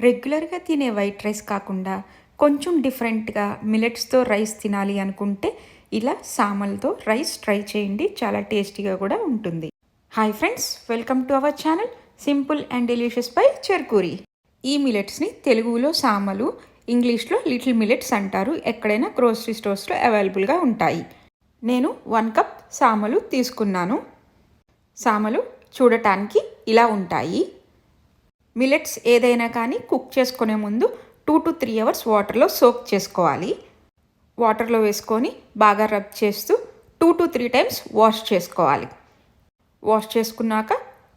రెగ్యులర్గా తినే white rice కాకుండా కొంచెం డిఫరెంట్గా మిలెట్స్తో రైస్ తినాలి అనుకుంటే ఇలా సామలతో రైస్ ట్రై చేయండి. చాలా టేస్టీగా కూడా ఉంటుంది. Hi friends welcome to our channel simple and delicious by Cherukuri. ఈ మిలెట్స్ని తెలుగులో సామలు ఇంగ్లీష్లో లిటిల్ మిలెట్స్ అంటారు. ఎక్కడైనా గ్రోసరీ స్టోర్స్లో అవైలబుల్గా ఉంటాయి. నేను వన్ కప్ సామలు తీసుకున్నాను. సామలు చూడటానికి ఇలా ఉంటాయి. మిలెట్స్ ఏదైనా కానీ కుక్ చేసుకునే ముందు టూ టు త్రీ అవర్స్ వాటర్లో సోక్ చేసుకోవాలి. వాటర్లో వేసుకొని బాగా రబ్ చేస్తూ two to three times wash చేసుకోవాలి. వాష్ చేసుకున్నాక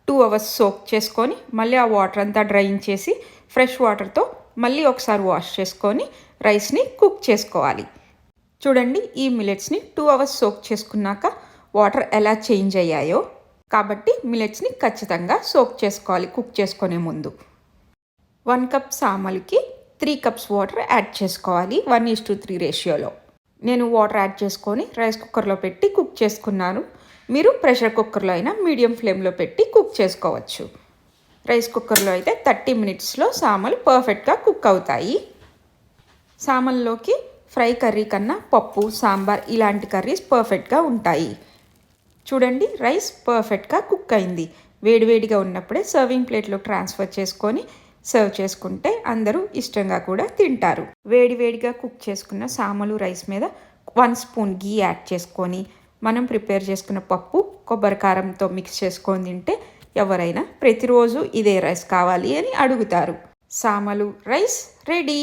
టూ అవర్స్ సోక్ చేసుకొని మళ్ళీ ఆ వాటర్ అంతా డ్రైన్ చేసి ఫ్రెష్ వాటర్తో మళ్ళీ ఒకసారి వాష్ చేసుకొని రైస్ని కుక్ చేసుకోవాలి. చూడండి ఈ మిలెట్స్ని టూ అవర్స్ సోక్ చేసుకున్నాక వాటర్ ఎలా చేంజ్ అయ్యాయో. కాబట్టి మిలెట్స్ని ఖచ్చితంగా సోక్ చేసుకోవాలి కుక్ చేసుకునే ముందు. వన్ కప్ సామలకి త్రీ కప్స్ వాటర్ యాడ్ చేసుకోవాలి వన్ ఈస్ టు త్రీ రేషియోలో నేను వాటర్ యాడ్ చేసుకొని రైస్ కుక్కర్లో పెట్టి కుక్ చేసుకున్నాను. మీరు ప్రెషర్ కుక్కర్లో అయినా మీడియం ఫ్లేమ్లో పెట్టి కుక్ చేసుకోవచ్చు. రైస్ కుక్కర్లో అయితే థర్టీ మినిట్స్లో సామలు పర్ఫెక్ట్గా కుక్ అవుతాయి. సామల్లోకి ఫ్రై కర్రీ కన్నా పప్పు సాంబార్ ఇలాంటి కర్రీస్ పర్ఫెక్ట్గా ఉంటాయి. చూడండి రైస్ పర్ఫెక్ట్గా కుక్ అయింది. వేడివేడిగా ఉన్నప్పుడే సర్వింగ్ ప్లేట్లో ట్రాన్స్ఫర్ చేసుకొని సర్వ్ చేసుకుంటే అందరూ ఇష్టంగా కూడా తింటారు. వేడివేడిగా కుక్ చేసుకున్న సామలు రైస్ మీద వన్ స్పూన్ గీ యాడ్ చేసుకొని మనం ప్రిపేర్ చేసుకున్న పప్పు కొబ్బరి కారంతో మిక్స్ చేసుకొని తింటే ఎవరైనా ప్రతిరోజు ఇదే రైస్ కావాలి అని అడుగుతారు. సామలు రైస్ రెడీ!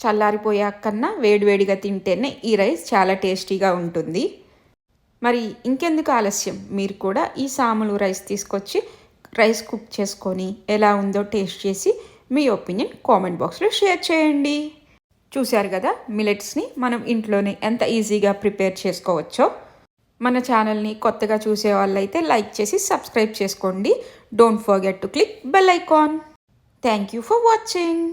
చల్లారిపోయాక కన్నా వేడివేడిగా తింటేనే ఈ రైస్ చాలా టేస్టీగా ఉంటుంది. మరి ఇంకెందుకు ఆలస్యం? మీరు కూడా ఈ సాములు రైస్ తీసుకొచ్చి రైస్ కుక్ చేసుకొని ఎలా ఉందో టేస్ట్ చేసి మీ ఒపీనియన్ కామెంట్ బాక్స్లో షేర్ చేయండి. చూశారు కదా మిలెట్స్ని మనం ఇంట్లోనే ఎంత ఈజీగా ప్రిపేర్ చేసుకోవచ్చో? మన ఛానల్ని కొత్తగా చూసే వాళ్ళైతే లైక్ చేసి సబ్స్క్రైబ్ చేసుకోండి. Don't forget to click bell icon. Thank you for watching.